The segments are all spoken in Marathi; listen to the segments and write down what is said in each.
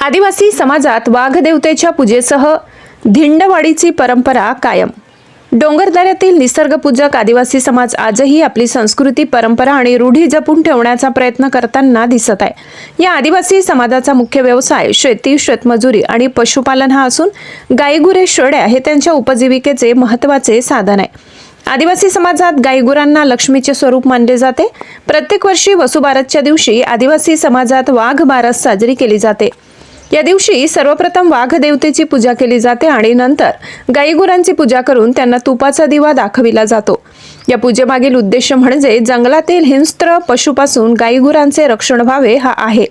आदिवासी समाजात वाघदेवतेच्या पूजेसह धिंडवाडीची परंपरा कायम. डोंगरदऱ्यातील निसर्गपूजक आदिवासी समाज आजही आपली संस्कृती परंपरा आणि रूढी जपून ठेवण्याचा प्रयत्न करताना दिसत आहे. या आदिवासी समाजाचा मुख्य व्यवसाय शेती शेतमजुरी आणि पशुपालन हा असून गाईगुरे शेळ्या हे त्यांच्या उपजीविकेचे महत्त्वाचे साधन आहे. आदिवासी समाजात गाईगुरांना लक्ष्मीचे स्वरूप मानले जाते. प्रत्येक वर्षी वसुबारसच्या दिवशी आदिवासी समाजात वाघ बारस साजरी केली जाते. या दिवशी सर्वप्रथम वाघ देवतेची पूजा केली जाते आणि नंतर गाईगुरांची पूजा करून त्यांना तुपाचा दिवा दाखविला जातो. या पूजेमागील उद्देश म्हणजे जंगलातील हिंस्त्र पशुपासून गाईगुरांचे रक्षण व्हावे हा आहे.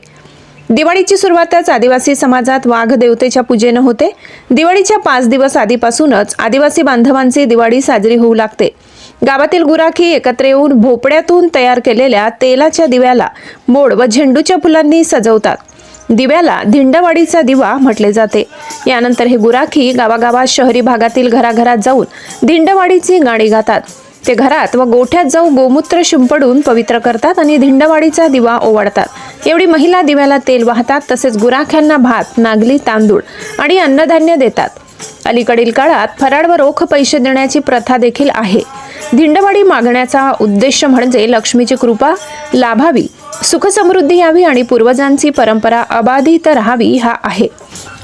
दिवाळीची सुरुवातच आदिवासी समाजात वाघ देवतेच्या पूजेनं होते. दिवाळीच्या पाच दिवस आधीपासूनच आदिवासी बांधवांची दिवाळी साजरी होऊ लागते. गावातील गुराखी एकत्र येऊन भोपळ्यातून तयार केलेल्या तेलाच्या दिव्याला मोड व झेंडूच्या फुलांनी सजवतात. दिव्याला धिंडवाडीचा दिवा म्हटले जाते. यानंतर हे गुराखी गावागावात शहरी भागातील घराघरात जाऊन धिंडवाडीची गाणी गातात. ते घरात व गोठ्यात जाऊन गोमूत्र शिंपडून पवित्र करतात आणि धिंडवाडीचा दिवा ओवाळतात. एवढी महिला दिव्याला तेल वाहतात तसेच गुराख्यांना भात नागली तांदूळ आणि अन्नधान्य देतात. अलीकडील काळात फराळ व रोख पैसे देण्याची प्रथा देखील आहे. धिंडवाडी मागण्याचा उद्देश म्हणजे लक्ष्मीची कृपा लाभावी सुखसमृद्धी यावी आणि पूर्वजांची परंपरा अबाधित राहावी हा आहे.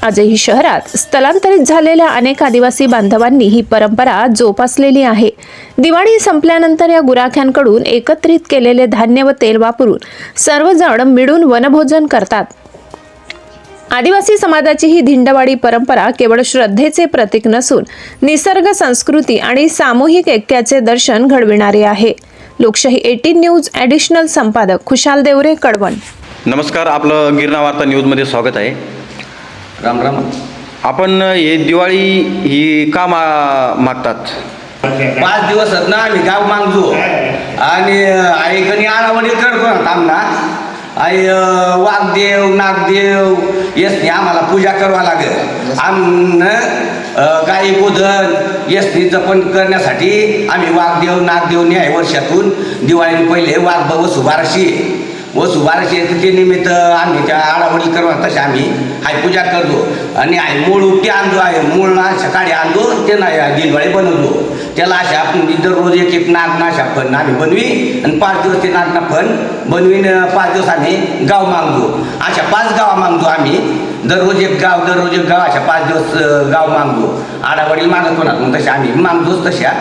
आजही शहरात स्थलांतरित झालेल्या अनेक आदिवासी बांधवांनी ही परंपरा जोपासलेली आहे. दिवाळी संपल्यानंतर या गुराख्यांकडून एकत्रित केलेले धान्य व तेल वापरून सर्वजण मिळून वनभोजन करतात. आदिवासी समाजाची ही धिंडवाडी परंपरा केवळ श्रद्धेचे प्रतीक नसून निसर्ग संस्कृती आणि सामूहिक ऐक्याचे दर्शन घडविणारे आहे. लोकशाही एटीन न्यूज ॲडिशनल संपादक खुशाल देवरे कडवण. नमस्कार आपलं गिरणा वार्ता न्यूजमध्ये स्वागत आहे. राम राम. आपण हे दिवाळी ही का मा मागतात? पाच दिवस आहेत ना आम्ही गाव मागतो आणि आई कणी आळावणी करतो ना आमना आई वाघदेव नागदेव यसनी आम्हाला पूजा करावं लागेल. आम गाई गोधन यसनी जपन करण्यासाठी आम्ही वाघदेव नागदेव न्याय वर्षातून दिवाळी पहिले वाघ वसुबारशी वसुबारशी येते ते निमित्त आम्ही त्या आडावडी करवा तसे आम्ही हाय पूजा करतो. आणि हाय मूळ उपटी आणतो आहे मूळ ना सकाळी आणतो ते ना दिवाळी बनवतो. त्याला अशा आपण दररोज एक एक नागना अशा फण आम्ही बनवी आणि पाच दिवस ते नागना फण बनवीन पाच दिवस आम्ही गाव मागतो. अशा पाच गावा मागतो आम्ही. दररोज एक गाव दररोज एक गाव अशा पाच दिवस गाव मागतो. आडावडील मागत होणार मग तशा आम्ही मागतोच तशा.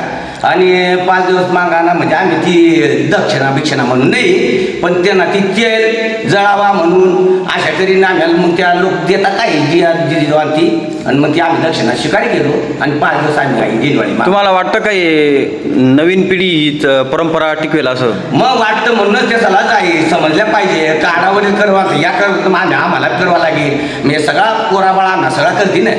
आणि पाच दिवस मागाना म्हणजे आम्ही ती दक्षिणा बिक्षणा म्हणून नाही पण त्यांना ती तेल जळावा म्हणून अशा तऱ्हेने आम्हाला मग त्या लोक देतात काही जी जवान ती. आणि मग ती आम्ही दक्षिणा शिकारी गेलो आणि पाच दिवस आम्ही काही मागतो. तुम्हाला वाटतं का हे नवीन पिढी हीच परंपरा टिकवेल असं? मग वाटतं म्हणूनच ते सला जाई समजल्या पाहिजे. काढावरील करवा या कर आम्हाला करवा लागेल. मी सगळा पोराबाळांना सगळा करते ना.